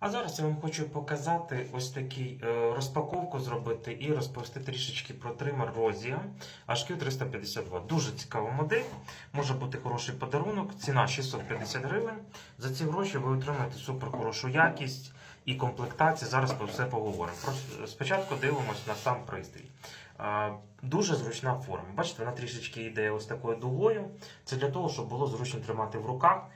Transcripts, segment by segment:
А зараз я вам хочу показати ось такий е, розпаковку зробити і розповісти трішечки про тример Розія HQ352. Дуже цікава модель, може бути хороший подарунок. Ціна 650 гривень. За ці гроші ви отримаєте супер хорошу якість і комплектацію. Зараз про все поговоримо. Спочатку дивимося на сам пристрій. Дуже зручна форма. Бачите, вона трішечки йде ось такою дугою. Це для того, щоб було зручно тримати в руках.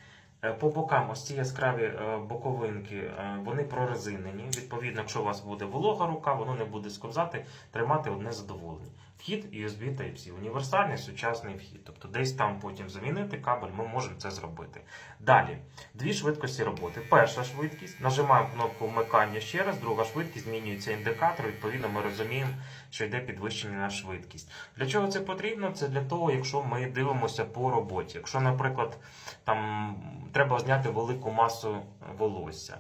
Е, По бокам ось ці яскраві е, боковинки, е, вони прорезинені. Відповідно, якщо у вас буде волога рука, воно не буде сковзати, тримати одне задоволення. Вхід USB Type-C, універсальний сучасний вхід. Тобто десь там потім замінити кабель, ми можемо це зробити. Далі, дві швидкості роботи. Перша швидкість, нажимаємо кнопку вмикання ще раз, друга швидкість, змінюється індикатор. Відповідно, ми розуміємо, що йде підвищення на швидкість. Для чого це потрібно? Це для того, якщо ми дивимося по роботі. Якщо, наприклад, там треба зняти велику масу волосся,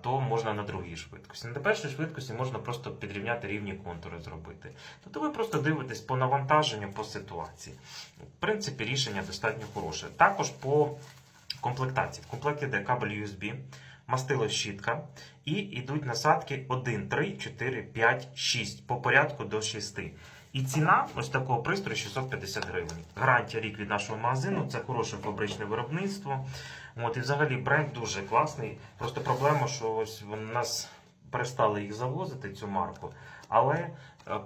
то можна на другій швидкості. На першій швидкості можна просто підрівняти рівні контури зробити. Тобто ви просто дивитесь по навантаженню, по ситуації. В принципі, рішення достатньо хороше. Також по комплектації. В комплекті йде кабель USB, мастило щітка і йдуть насадки 1, 3, 4, 5, 6 по порядку до 6. І ціна ось такого пристрою 650 гривень. Гарантія рік від нашого магазину, це хороше фабричне виробництво. От, і взагалі бренд дуже класний. Просто проблема, що ось в нас перестали їх завозити, цю марку. Але е,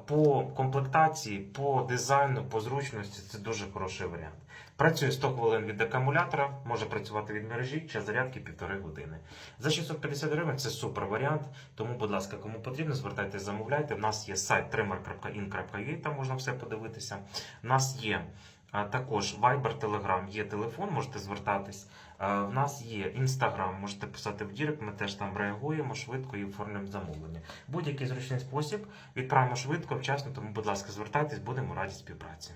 по комплектації, по дизайну, по зручності це дуже хороший варіант. Працює 100 хвилин від акумулятора, може працювати від мережі, час зарядки півтори години. За 650 гривень це супер варіант. Тому, будь ласка, кому потрібно, звертайтеся, замовляйте. У нас є сайт trimmer.in.ua, там можна все подивитися. У нас є також Viber, Telegram, є телефон, можете звертатись. В нас є Instagram, можете писати в Дірект, ми теж там реагуємо швидко і оформлюємо замовлення. Будь-який зручний спосіб відправимо швидко, вчасно, тому, будь ласка, звертайтесь, будемо раді співпраці.